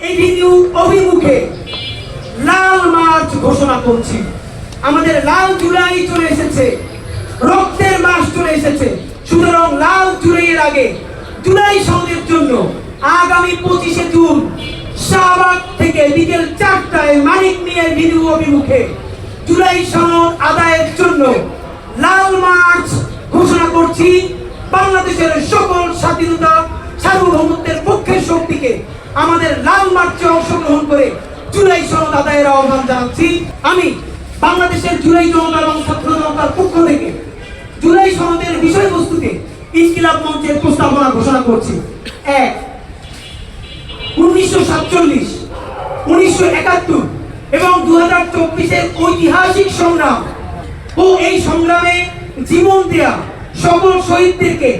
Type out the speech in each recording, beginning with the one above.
Avenue অভিমুখে লাল March ঘোষণা করছি। আমাদের লাল জুলাই চলে এসেছে, রক্তের মাস চলে এসেছে। সুতরাং লাল জুলাইয়ের আগে, জুলাই সনদের জন্য আগামী পঁচিশে জুন শাহবাগ থেকে বিকেল চারটায় মানিক মিয়ার ভিডিও অভিমুখে জুলাই সনদ আদায়ের জন্য লাল মার্চ ঘোষণা করছি। বাংলাদেশের সকল স্বাধীনতা, সার্বভৌমত্বের পক্ষের শক্তিকে আমাদের লাল মার্চে অংশগ্রহণ করে জুলাই সনদ আদায়ের আহ্বান জানাচ্ছি। আমি বাংলাদেশের জুলাই জনতা এবং ছাত্র জনতার পক্ষ থেকে জুলাই সনদের বিষয়বস্তুকে ইনকিলাব মঞ্চের প্রস্তাবনা ঘোষণা করছি। এক, উনিশশো সাতচল্লিশ, উনিশশো একাত্তর এবং দু হাজার চব্বিশের ঐতিহাসিক সংগ্রাম ও এই সংগ্রামে জীবন দেয়া সকল শহীদদেরকে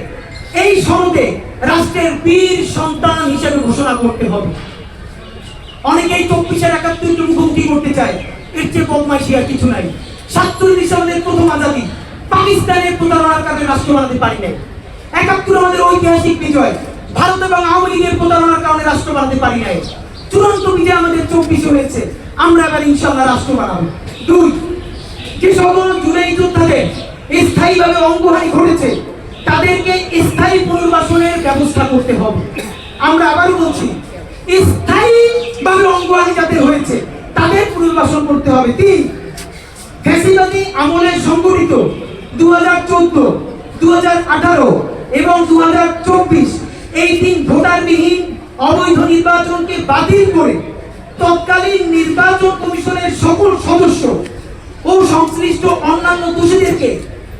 এই সনদে রাষ্ট্রের বীর সন্তান হিসেবে ঘোষণা করতে হবে। অনেকেই চব্বিশের একাত্তরকে মুখোমুখি করতে চায়। এর চেয়ে বদমাইশি আর কিছু নাই। সাতচল্লিশ আমাদের প্রথম আজাদি পাকিস্তানের প্রতারণার কারণে রাষ্ট্র বানাতে পারি নাই। একাত্তর আমাদের ঐতিহাসিক বিজয়। ভারত এবং আওয়ামী লীগের প্রতারণার কারণে রাষ্ট্র বানাতে পারি নাই। চূড়ান্ত বিজয় আমাদের চব্বিশে হয়েছে। আমরা এবার ইনশাল্লাহ রাষ্ট্র বানাবো। দুই, যে সকল জুলাই যোদ্ধাদের স্থায়ীভাবে অঙ্গহানি ঘটেছে তাদেরকে স্থায়ী পুনর্বাসনের ব্যবস্থা করতে হবে। আমরা আবারও বলছি স্থায়ীভাবে অঙ্গহানি যাদের হয়েছে, তাদের পুনর্বাসন করতে হবে। তিন, ফ্যাসিবাদী আমলে সংগঠিত দু হাজার চোদ্দ দু হাজার আঠারো এবং দু হাজার চব্বিশ এই তিন ভোটারবিহীন অবৈধ নির্বাচনকে বাতিল করে তৎকালীন নির্বাচন কমিশনের সকল সদস্য ও সংশ্লিষ্ট অন্যান্য দোষীদেরকে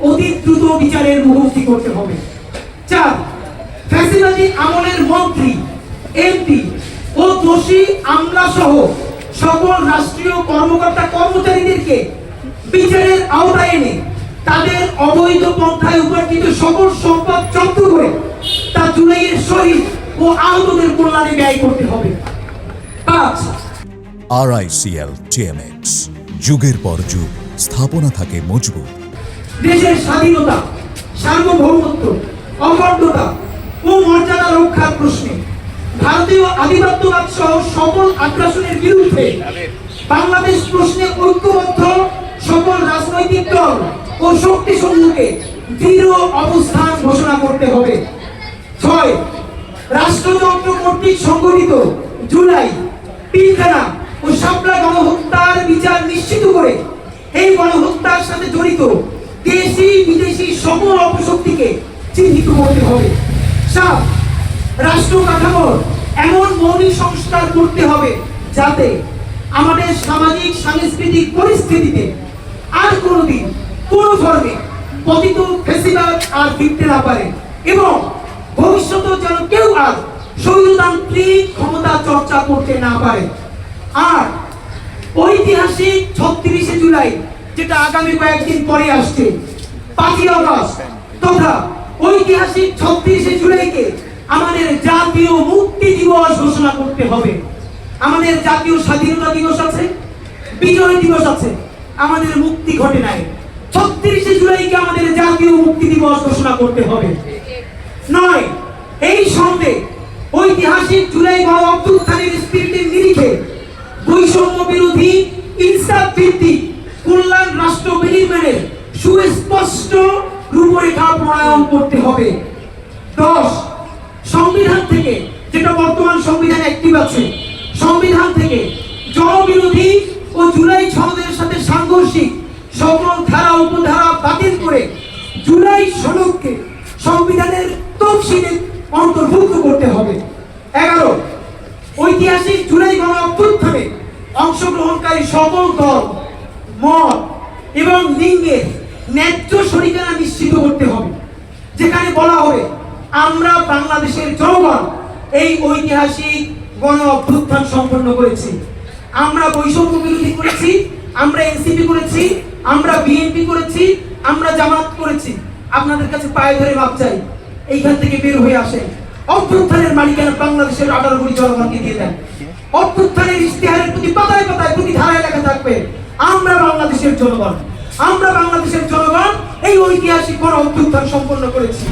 অতি দ্রুত বিচারের মুখোমুখি করতে হবে। চার, ফ্যাসিবাদী আমলের মন্ত্রী, এমপি ও দোষী আমলা সহ সকল রাষ্ট্রীয় কর্মকর্তা কর্মচারীদেরকে বিচারের আওতায় এনে তাদের অবৈধ পন্থায় উপার্জিত সকল সম্পদ জব্দ করে তা জুলাইয়ের শহীদ ও আহতদের কল্যাণে ব্যয় করতে হবে। পাঁচ আরআইসিএল টিএমএক্স যুগের পর যুগ, স্থাপনা থাকে মজবুত। দেশের স্বাধীনতা, সার্বভৌমত্ব, অখণ্ডতা ও মর্যাদা রক্ষার প্রশ্নে ভারতীয় আধিপত্যবাদ সহ সকল আগ্রাসনের বিরুদ্ধে বাংলাদেশ প্রশ্নে ঐক্যবদ্ধ সকল রাজনৈতিক দল ও শক্তি সমূহকে দৃঢ় অবস্থান ঘোষণা করতে হবে। ছয়, রাষ্ট্রযন্ত্র কর্তৃক সংগঠিত জুলাই পিলখানা ও শাপলা গণহত্যার বিচার নিশ্চিত করে এই গণহত্যার সাথে জড়িত দেশি বিদেশি সকল অপশক্তিকে চিহ্নিত করতে হবে। সাত রাষ্ট্র কাঠামোর এমন মৌলিক সংস্কার করতে হবে যাতে আমাদের সামাজিক, সাংস্কৃতিক পরিস্থিতিতে আর কোনোদিন কোনো ধর্মে পতিত ফেসিবাদ আর ফিরতে না পারে এবং ভবিষ্যতে যেন কেউ আর স্বৈরতান্ত্রিক ক্ষমতা চর্চা করতে না পারে। আর ঐতিহাসিক ছত্রিশে জুলাই, যেটা আগামী কয়েকদিন পরে আসছে, পাঁচই ঐতিহাসিক ছত্রিশে জুলাইকে আমাদের জাতীয় মুক্তি দিবস ঘোষণা করতে হবে। আমাদের জাতীয় স্বাধীনতা দিবস আছে, বিজয় দিবস আছে, আমাদের মুক্তি ঘটে নাই। ছত্রিশে জুলাইকে আমাদের জাতীয় মুক্তি দিবস ঘোষণা করতে হবে। নয়, এই সঙ্গে ঐতিহাসিক জুলাই গণ অভ্যুত্থানের স্পিরিটের নিরিখে বৈষম্য বিরোধী ইনসাফ ভিত্তিক কল্যাণ রাষ্ট্র বিনির্মাণের সুস্পষ্ট প্রণয়ন করতে হবে। দশ, সংবিধান থেকে যেটা বর্তমান সংবিধান অ্যাক্টিভ আছে, সংবিধান থেকে জনবিরোধী ও জুলাই সনদের সাথে সাংঘর্ষিক সকল ধারা, উপধারা বাতিল করে জুলাই সনদকে সংবিধানের তফসিলে অন্তর্ভুক্ত করতে হবে। এগারো, ঐতিহাসিক জুলাই গণ অভ্যুত্থানে অংশগ্রহণকারী সকল দল, মত এবং লিঙ্গের ন্যায্য শরিকানা নিশ্চিত করতে হবে। যেখানে বলা হবে, আমরা বাংলাদেশের জনগণ এই ঐতিহাসিক গণ অভ্যুত্থান সম্পন্ন করেছি। আমরা বৈষম্য বিরোধী করেছি, আমরা এনসিপি করেছি, আমরা বিএনপি করেছি, আমরা জামাত করেছি। আপনাদের কাছে পায়ে ধরে মাপ চাই, এইখান থেকে বের হয়ে আসে অভ্যুত্থানের মালিকানা বাংলাদেশের আঠারো জনগণকে দিয়ে দেন। অভ্যুত্থানের ইশতেহারের প্রতি পাতায় পাতায় প্রতি ধারায় লেখা থাকবে, আমরা বাংলাদেশের জনগণ। আমরা ঐতিহাসিক বড় অভ্যুত্থান সম্পন্ন করেছি।